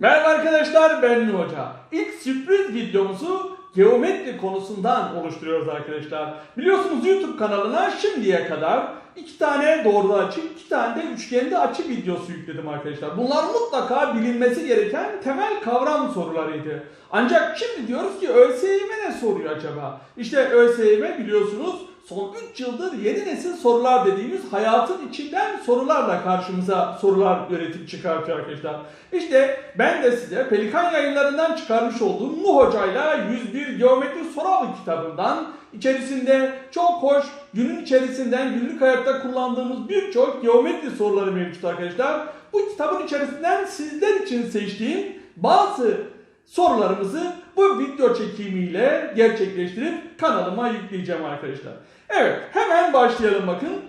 Merhaba arkadaşlar ben Nuh Hoca. İlk sürpriz videomuzu geometri konusundan oluşturuyoruz arkadaşlar. Biliyorsunuz YouTube kanalına şimdiye kadar iki tane doğru açı, iki tane de üçgende açı videosu yükledim arkadaşlar. Bunlar mutlaka bilinmesi gereken temel kavram sorularıydı. Ancak şimdi diyoruz ki ÖSYM ne soruyor acaba? İşte ÖSYM biliyorsunuz son 3 yıldır yeni nesil sorular dediğimiz hayatın içinden sorularla karşımıza sorular üretip çıkartıyor arkadaşlar. İşte ben de size Pelikan yayınlarından çıkarmış olduğum Nuh Hoca'yla 101 Geometri Soru kitabından içerisinde çok hoş günün içerisinden günlük hayatta kullandığımız birçok geometri soruları mevcut arkadaşlar. Bu kitabın içerisinden sizler için seçtiğim bazı sorularımızı bu video çekimiyle gerçekleştirip kanalıma yükleyeceğim arkadaşlar. Evet hemen başlayalım bakın.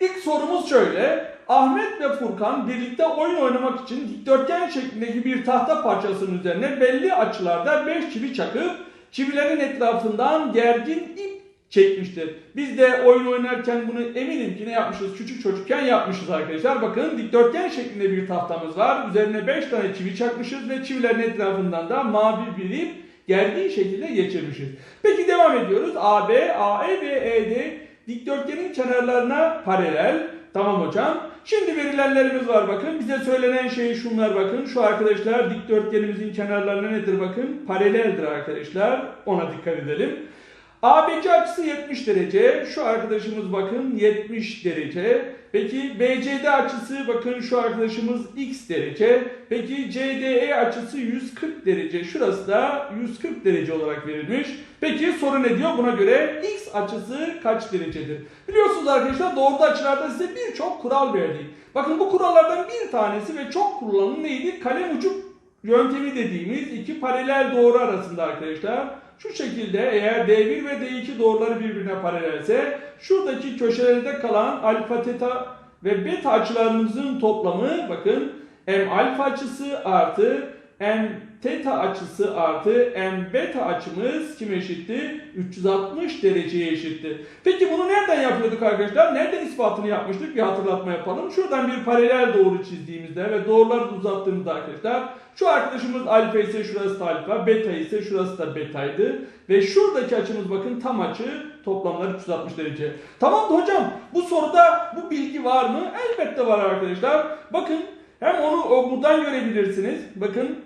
İlk sorumuz şöyle. Ahmet ve Furkan birlikte oyun oynamak için dikdörtgen şeklindeki bir tahta parçasının üzerine belli açılarda 5 çivi çakıp çivilerin etrafından gergin ip çekmiştir. Biz de oyun oynarken bunu eminim ki ne yapmışız? Küçük çocukken yapmışız arkadaşlar. Bakın dikdörtgen şeklinde bir tahtamız var. Üzerine 5 tane çivi çakmışız ve çivilerin etrafından da mavi bir ip gergin şekilde geçirmişiz. Peki devam ediyoruz. AB, AE ve ED dikdörtgenin kenarlarına paralel. Tamam hocam. Şimdi verilenlerimiz var bakın. Bize söylenen şey şunlar bakın. Şu arkadaşlar dikdörtgenimizin kenarlarına nedir bakın? Paraleldir arkadaşlar. Ona dikkat edelim. ABC açısı 70 derece. Şu arkadaşımız bakın 70 derece. Peki BCD açısı bakın şu arkadaşımız x derece. Peki CDE açısı 140 derece. Şurası da 140 derece olarak verilmiş. Peki soru ne diyor? Buna göre x açısı kaç derecedir? Biliyorsunuz arkadaşlar doğru açılarda size birçok kural verdik. Bakın bu kurallardan bir tanesi ve çok kullanılan neydi? Kalem ucu yöntemi dediğimiz iki paralel doğru arasında arkadaşlar. Şu şekilde eğer D1 ve D2 doğruları birbirine paralelse şuradaki köşelerde kalan alfa, teta ve beta açılarımızın toplamı bakın m alfa açısı artı m teta açısı artı m beta açımız kime eşitti? 360 dereceye eşitti. Peki bunu nereden yapıyorduk arkadaşlar? Nereden ispatını yapmıştık? Bir hatırlatma yapalım. Şuradan bir paralel doğru çizdiğimizde ve doğruları uzattığımızda arkadaşlar şu arkadaşımız alfa ise şurası da alfa, beta ise şurası da betaydı. Ve şuradaki açımız bakın tam açı toplamları 360 derece. Tamam da hocam bu soruda bu bilgi var mı? Elbette var arkadaşlar. Bakın hem onu buradan görebilirsiniz. Bakın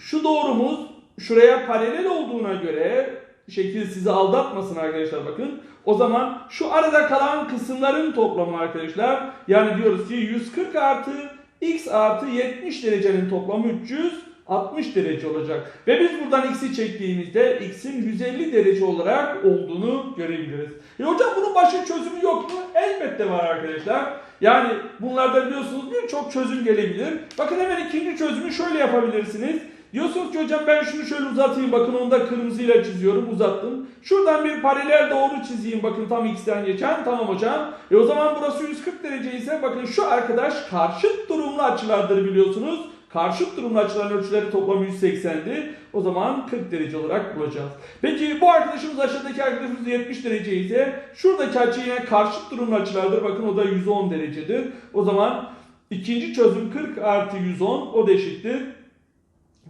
şu doğrumuz şuraya paralel olduğuna göre şekil sizi aldatmasın arkadaşlar bakın. O zaman şu arada kalan kısımların toplamı arkadaşlar. Yani diyoruz ki 140 artı x artı 70 derecenin toplamı 360 derece olacak. Ve biz buradan x'i çektiğimizde x'in 150 derece olarak olduğunu görebiliriz. E hocam bunun başka çözümü yok mu? Elbette var arkadaşlar. Yani bunlarda biliyorsunuz birçok çözüm gelebilir. Bakın hemen ikinci çözümü şöyle yapabilirsiniz. Diyorsunuz ki hocam ben şunu şöyle uzatayım bakın onu da kırmızıyla çiziyorum uzattım. Şuradan bir paralel doğru çizeyim bakın tam x'ten geçen tamam hocam. E o zaman burası 140 derece ise bakın şu arkadaş karşıt durumlu açılardır biliyorsunuz. Karşıt durumlu açıların ölçüleri toplam 180'di. O zaman 40 derece olarak bulacağız. Peki bu arkadaşımız aşağıdaki arkadaşımız 70 derece ise şuradaki açı yine karşıt durumlu açılardır. Bakın o da 110 derecedir. O zaman ikinci çözüm 40 artı 110 o da eşittir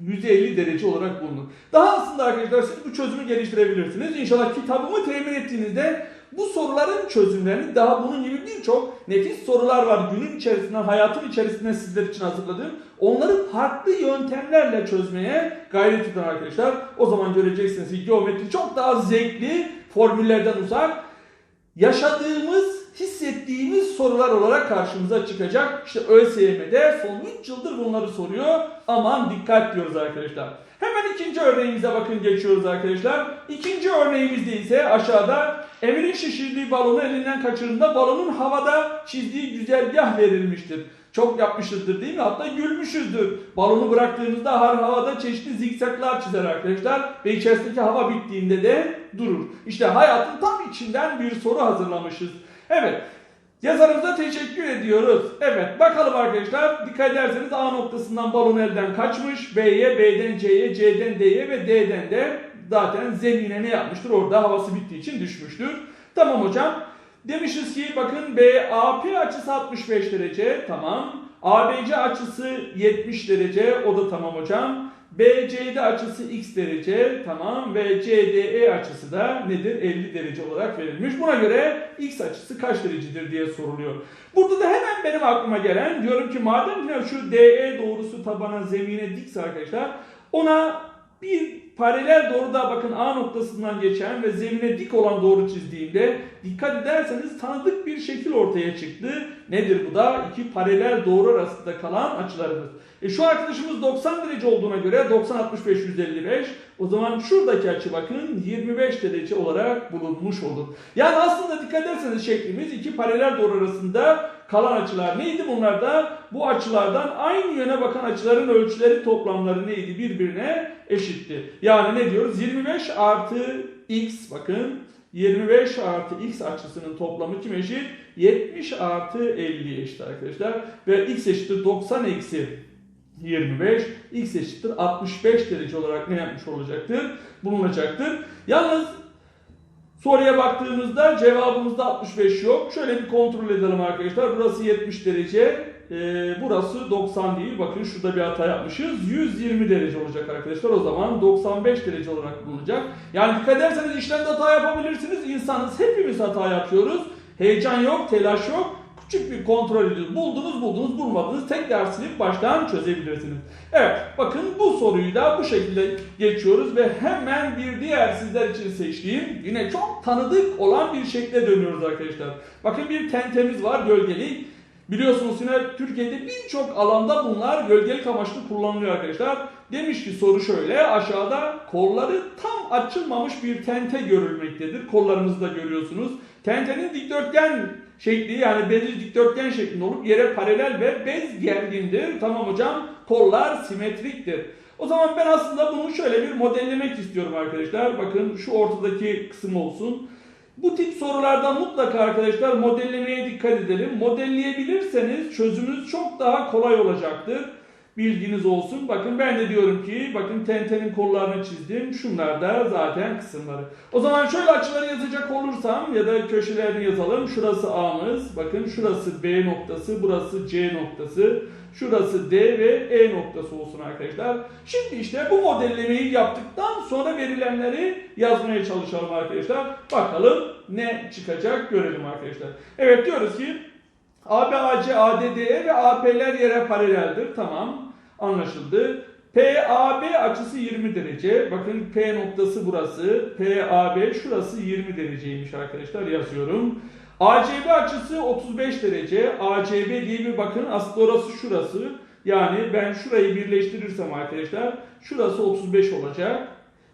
150 derece olarak bulunur. Daha aslında arkadaşlar siz bu çözümü geliştirebilirsiniz. İnşallah kitabımı temin ettiğinizde bu soruların çözümlerini daha bunun gibi birçok nefis sorular var günün içerisinden, hayatın içerisinde sizler için hazırladığım. Onları farklı yöntemlerle çözmeye gayret edin arkadaşlar. O zaman göreceksiniz ki geometri çok daha zevkli, formüllerden uzak, yaşadığımız hissettiğimiz sorular olarak karşımıza çıkacak. İşte ÖSYM'de son 3 yıldır bunları soruyor. Aman dikkat diyoruz arkadaşlar. Hemen ikinci örneğimize bakın geçiyoruz arkadaşlar. İkinci örneğimizde ise aşağıda Emir'in şişirdiği balonu elinden kaçırdığında balonun havada çizdiği güzergah verilmiştir. Çok yapmışızdır değil mi? Hatta gülmüşüzdür. Balonu bıraktığımızda har havada çeşitli zikzaklar çizer arkadaşlar. Ve içerisindeki hava bittiğinde de durur. İşte hayatın tam içinden bir soru hazırlamışız. Evet. Yazarımıza teşekkür ediyoruz. Evet bakalım arkadaşlar. Dikkat ederseniz A noktasından balon elden kaçmış. B'ye, B'den C'ye, C'den D'ye ve D'den de zaten zemine ne yapmıştır? Orada havası bittiği için düşmüştür. Tamam hocam. Demişiz ki bakın BAP açısı 65 derece. Tamam. ABC açısı 70 derece. O da tamam hocam. BCD açısı x derece tamam ve CDE açısı da nedir? 50 derece olarak verilmiş. Buna göre x açısı kaç derecedir diye soruluyor. Burada da hemen benim aklıma gelen diyorum ki madem ki şu DE doğrusu tabana zemine dikse arkadaşlar ona bir paralel doğruda bakın A noktasından geçen ve zemine dik olan doğru çizdiğimde dikkat ederseniz tanıdık bir şekil ortaya çıktı. Nedir bu da? İki paralel doğru arasında kalan açılarımız. E şu arkadaşımız 90 derece olduğuna göre 90 65 155. O zaman şuradaki açı bakın 25 derece olarak bulunmuş olur. Yani aslında dikkat ederseniz şeklimiz iki paralel doğru arasında kalan açılar neydi? Bunlar da bu açılardan aynı yöne bakan açıların ölçüleri toplamları neydi? Birbirine eşitti. Yani ne diyoruz? 25 artı x bakın 25 artı x açısının toplamı kim eşit? 70 artı 50 eşit arkadaşlar. Ve x eşittir 90 eksi 25, x eşittir 65 derece olarak ne yapmış olacaktır? Bulunacaktır. Yalnız soruya baktığımızda cevabımızda 65 yok. Şöyle bir kontrol edelim arkadaşlar. Burası 70 derece, e, burası 90 değil. Bakın şurada bir hata yapmışız. 120 derece olacak arkadaşlar. O zaman 95 derece olarak bulunacak. Yani dikkat ederseniz işlemde hata yapabilirsiniz. İnsanız hepimiz hata yapıyoruz. Heyecan yok, telaş yok. Küçük bir kontrol ediyoruz. Buldunuz buldunuz bulmadınız. Tekrar silip baştan çözebilirsiniz. Evet bakın bu soruyu da bu şekilde geçiyoruz ve hemen bir diğer sizler için seçtiğim yine çok tanıdık olan bir şekle dönüyoruz arkadaşlar. Bakın bir tentemiz var gölgeli. Biliyorsunuz yine Türkiye'de birçok alanda bunlar gölgelik amaçlı kullanılıyor arkadaşlar. Demiş ki soru şöyle aşağıda kolları tam açılmamış bir tente görülmektedir. Kollarınızı da görüyorsunuz. Tentenin dikdörtgen şekli yani bezli dikdörtgen şeklinde olup yere paralel ve bez gergindir. Tamam hocam kollar simetriktir. O zaman ben aslında bunu şöyle bir modellemek istiyorum arkadaşlar. Bakın şu ortadaki kısım olsun. Bu tip sorularda mutlaka arkadaşlar modellemeye dikkat edelim. Modelleyebilirseniz çözümünüz çok daha kolay olacaktır. Bilginiz olsun. Bakın ben de diyorum ki bakın tentenin kollarını çizdim. Şunlar da zaten kısımları. O zaman şöyle açıları yazacak olursam ya da köşelerini yazalım. Şurası A'mız. Bakın şurası B noktası. Burası C noktası. Şurası D ve E noktası olsun arkadaşlar. Şimdi işte bu modellemeyi yaptıktan sonra verilenleri yazmaya çalışalım arkadaşlar. Bakalım ne çıkacak görelim arkadaşlar. Evet diyoruz ki AB, AC, ADDE ve AP'ler yere paraleldir. Tamam anlaşıldı. PAB açısı 20 derece. Bakın P noktası burası. PAB şurası 20 dereceymiş arkadaşlar yazıyorum. ACB açısı 35 derece. ACB diye bir bakın aslında orası şurası. Yani ben şurayı birleştirirsem arkadaşlar şurası 35 olacak.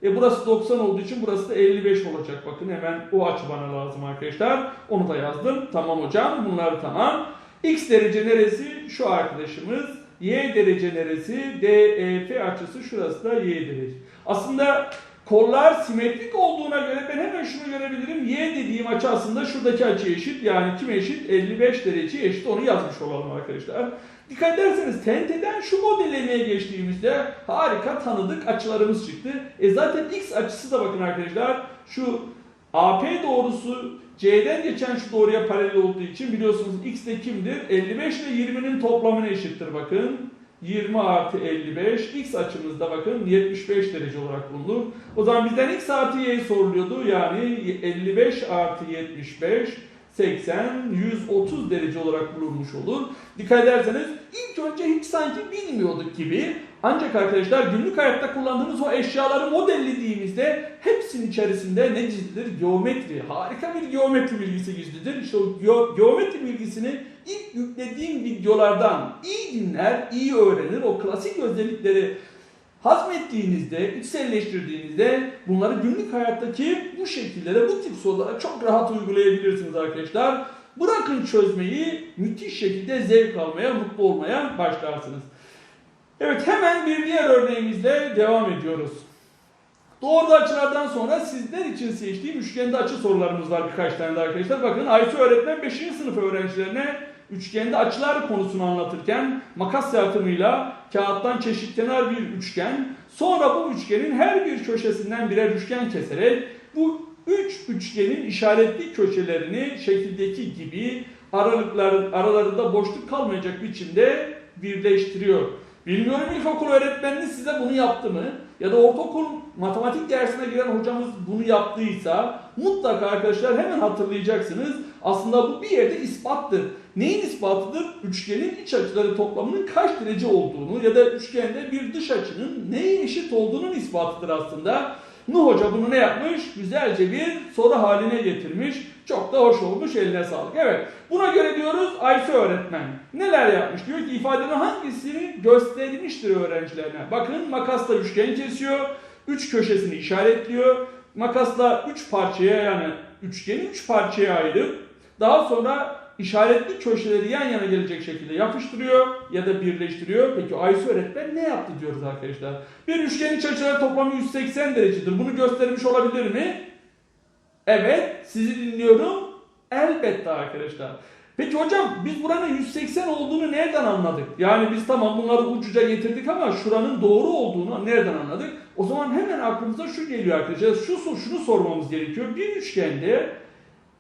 E burası 90 olduğu için burası da 55 olacak. Bakın hemen o açı bana lazım arkadaşlar. Onu da yazdım. Tamam hocam bunlar tamam. X derece neresi? Şu arkadaşımız. Y derece neresi? DEF açısı şurası da Y derece. Aslında kollar simetrik olduğuna göre ben hemen görebilirim. Y dediğim açı aslında şuradaki açı eşit. Yani kim eşit? 55 derece eşit. Onu yazmış olalım arkadaşlar. Dikkat ederseniz tenteden şu modellemeye geçtiğimizde harika tanıdık açılarımız çıktı. E zaten x açısı da bakın arkadaşlar şu AP doğrusu C'den geçen şu doğruya paralel olduğu için biliyorsunuz x de kimdir? 55 ile 20'nin toplamına eşittir bakın. 20 artı 55 x açımızda bakın 75 derece olarak bulunur. O zaman bizden x artı y soruluyordu. Yani 55 artı 75 80, 130 derece olarak bulunmuş olur. Dikkat ederseniz ilk önce hiç sanki bilmiyorduk gibi ancak arkadaşlar günlük hayatta kullandığımız o eşyaları modellediğimizde hepsinin içerisinde ne gizlidir? Geometri. Harika bir geometri bilgisi gizlidir. İşte o ge- geometri bilgisini ilk yüklediğim videolardan iyi dinler, iyi öğrenir. O klasik özellikleri hazmettiğinizde, içselleştirdiğinizde bunları günlük hayattaki bu şekillere, bu tip sorulara çok rahat uygulayabilirsiniz arkadaşlar. Bırakın çözmeyi müthiş şekilde zevk almaya, mutlu olmaya başlarsınız. Evet hemen bir diğer örneğimizle devam ediyoruz. Doğru açılardan sonra sizler için seçtiğim üçgende açı sorularımız var birkaç tane de arkadaşlar. Bakın Aysu öğretmen 5. sınıf öğrencilerine üçgende açılar konusunu anlatırken makas yardımıyla kağıttan çeşitlener bir üçgen, sonra bu üçgenin her bir köşesinden birer üçgen keserek bu üç üçgenin işaretli köşelerini şekildeki gibi aralıkların aralarında boşluk kalmayacak biçimde birleştiriyor. Bilmiyorum ilkokul öğretmeniniz size bunu yaptı mı? Ya da ortaokul matematik dersine giren hocamız bunu yaptıysa mutlaka arkadaşlar hemen hatırlayacaksınız. Aslında bu bir yerde ispattır. Neyin ispatıdır? Üçgenin iç açıları toplamının kaç derece olduğunu ya da üçgende bir dış açının neye eşit olduğunun ispatıdır aslında. Nuh Hoca bunu ne yapmış? Güzelce bir soru haline getirmiş. Çok da hoş olmuş. Eline sağlık. Evet. Buna göre diyoruz Ayşe öğretmen. Neler yapmış? Diyor ki ifadenin hangisini göstermiştir öğrencilerine. Bakın makasla üçgen kesiyor. Üç köşesini işaretliyor. Makasla üç parçaya yani üçgeni üç parçaya ayırıp daha sonra işaretli köşeleri yan yana gelecek şekilde yapıştırıyor ya da birleştiriyor. Peki Ayşe öğretmen ne yaptı diyoruz arkadaşlar. Bir üçgenin iç açıları toplamı 180 derecedir. Bunu göstermiş olabilir mi? Evet, sizi dinliyorum. Elbette arkadaşlar. Peki hocam biz buranın 180 olduğunu nereden anladık? Yani biz tamam bunları ucuca getirdik ama şuranın doğru olduğunu nereden anladık? O zaman hemen aklımıza şu geliyor arkadaşlar. Şu şunu sormamız gerekiyor. Bir üçgende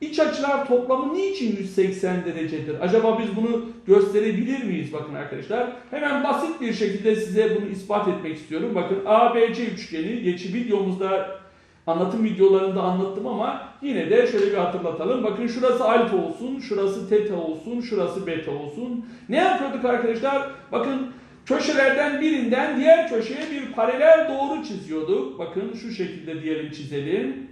iç açılar toplamı niçin 180 derecedir? Acaba biz bunu gösterebilir miyiz? Bakın arkadaşlar. Hemen basit bir şekilde size bunu ispat etmek istiyorum. Bakın ABC üçgeni geçi videomuzda anlatım videolarında anlattım ama yine de şöyle bir hatırlatalım. Bakın şurası alfa olsun, şurası teta olsun, şurası beta olsun. Ne yapıyorduk arkadaşlar? Bakın köşelerden birinden diğer köşeye bir paralel doğru çiziyorduk. Bakın şu şekilde diyelim çizelim.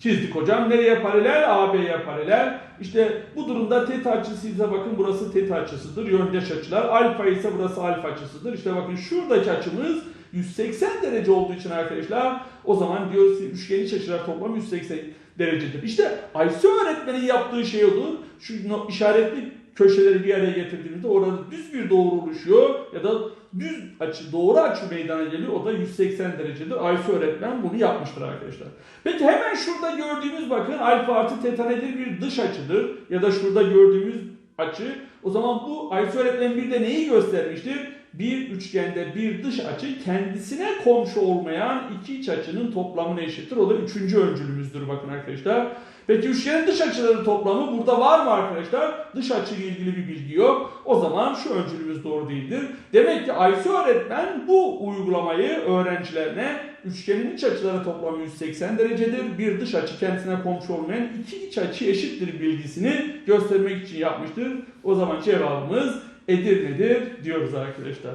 Çizdik hocam. Nereye paralel? AB'ye paralel. İşte bu durumda teta açısıysa bakın burası teta açısıdır. Yöndeş açılar. Alfa ise burası alfa açısıdır. İşte bakın şuradaki açımız 180 derece olduğu için arkadaşlar o zaman diyoruz ki üçgen iç açılar toplam 180 derecedir. İşte Ayşe öğretmenin yaptığı şey odur. Şu işaretli köşeleri bir araya getirdiğimizde orada düz bir doğru oluşuyor ya da düz açı, doğru açı meydana geliyor. O da 180 derecedir. Ayşe öğretmen bunu yapmıştır arkadaşlar. Peki hemen şurada gördüğümüz bakın alfa artı teta nedir? Bir dış açıdır. Ya da şurada gördüğümüz açı. O zaman bu Ayşe öğretmen bir de neyi göstermiştir? Bir üçgende bir dış açı kendisine komşu olmayan iki iç açının toplamına eşittir. O da üçüncü öncülümüzdür bakın arkadaşlar. Peki üçgenin dış açıları toplamı burada var mı arkadaşlar? Dış açı ile ilgili bir bilgi yok. O zaman şu öncülümüz doğru değildir. Demek ki Aysu öğretmen bu uygulamayı öğrencilerine üçgenin iç açıları toplamı 180 derecedir. Bir dış açı kendisine komşu olmayan iki iç açı eşittir bilgisini göstermek için yapmıştır. O zaman cevabımız Edirne'dir diyoruz arkadaşlar.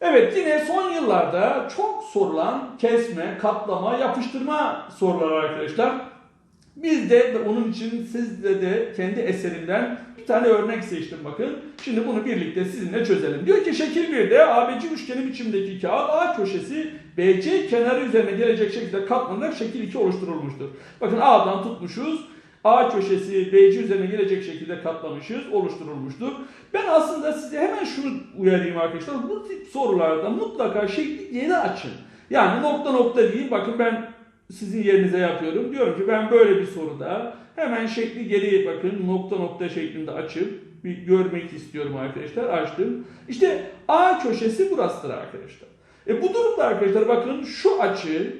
Evet yine son yıllarda çok sorulan kesme, katlama, yapıştırma soruları arkadaşlar. Biz de onun için sizde de kendi eserimden bir tane örnek seçtim bakın. Şimdi bunu birlikte sizinle çözelim. Diyor ki şekil 1'de ABC üçgeni biçimdeki kağıt A köşesi BC kenarı üzerine gelecek şekilde katlanarak şekil 2 oluşturulmuştur. Bakın A'dan tutmuşuz. A köşesi BC üzerine gelecek şekilde katlamışız, oluşturulmuştur. Ben aslında size hemen şunu uyarayım arkadaşlar. Bu tip sorularda mutlaka şekli geri açın. Yani nokta nokta değil. Bakın ben sizin yerinize yapıyorum. Diyorum ki ben böyle bir soruda hemen şekli geriye bakın nokta nokta şeklinde açıp bir görmek istiyorum arkadaşlar. Açtım. İşte A köşesi burasıdır arkadaşlar. E bu durumda arkadaşlar bakın şu açı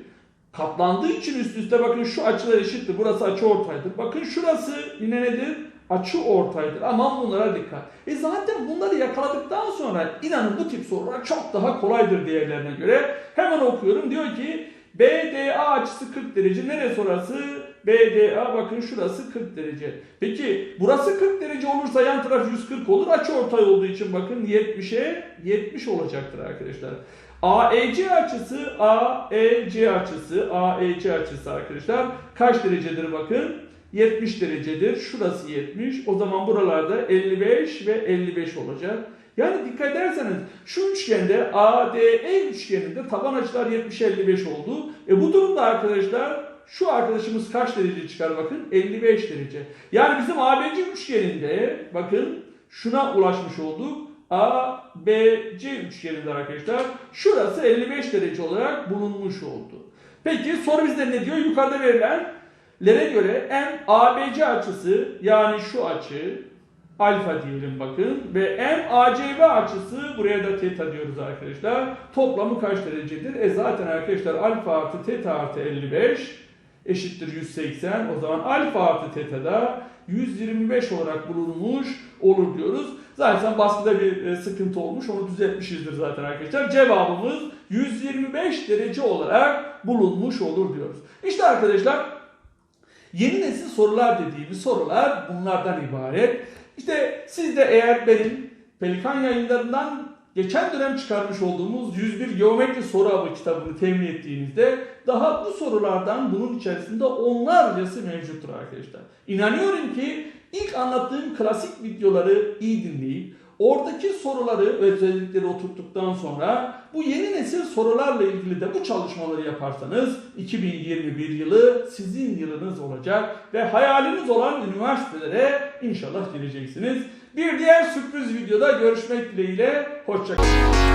katlandığı için üst üste bakın şu açılar eşittir. Burası açı ortaydır. Bakın şurası yine nedir? Açı ortaydır. Aman bunlara dikkat. E zaten bunları yakaladıktan sonra inanın bu tip sorular çok daha kolaydır diğerlerine göre. Hemen okuyorum. Diyor ki BDA açısı 40 derece. Neresi orası? BDA bakın şurası 40 derece. Peki burası 40 derece olursa yan taraf 140 olur. Açı ortay olduğu için bakın 70'e 70 olacaktır arkadaşlar. AEC açısı AEC açısı AEC açısı arkadaşlar kaç derecedir bakın 70 derecedir. Şurası 70. O zaman buralarda 55 ve 55 olacak. Yani dikkat ederseniz şu üçgende ADE üçgeninde taban açılar 70-55 oldu. E bu durumda arkadaşlar şu arkadaşımız kaç derece çıkar bakın 55 derece. Yani bizim ABC üçgeninde bakın şuna ulaşmış olduk. A, B, C üçgeninde arkadaşlar. Şurası 55 derece olarak bulunmuş oldu. Peki soru bizde ne diyor? Yukarıda verilenlere göre M ABC açısı yani şu açı alfa diyelim bakın ve M ACB açısı buraya da teta diyoruz arkadaşlar. Toplamı kaç derecedir? E zaten arkadaşlar alfa artı teta artı 55 eşittir 180. O zaman alfa artı teta'da 125 olarak bulunmuş olur diyoruz. Zaten baskıda bir e, sıkıntı olmuş. Onu düzeltmişizdir zaten arkadaşlar. Cevabımız 125 derece olarak bulunmuş olur diyoruz. İşte arkadaşlar yeni nesil sorular dediğimiz sorular bunlardan ibaret. İşte siz de eğer benim Pelikan yayınlarından geçen dönem çıkarmış olduğumuz 101 Geometri Soru Avı kitabını temin ettiğinizde daha bu sorulardan bunun içerisinde onlarcası mevcuttur arkadaşlar. İnanıyorum ki ilk anlattığım klasik videoları iyi dinleyip oradaki soruları ve özellikleri oturttuktan sonra bu yeni nesil sorularla ilgili de bu çalışmaları yaparsanız 2021 yılı sizin yılınız olacak ve hayaliniz olan üniversitelere inşallah gireceksiniz. Bir diğer sürpriz videoda görüşmek dileğiyle. Hoşçakalın.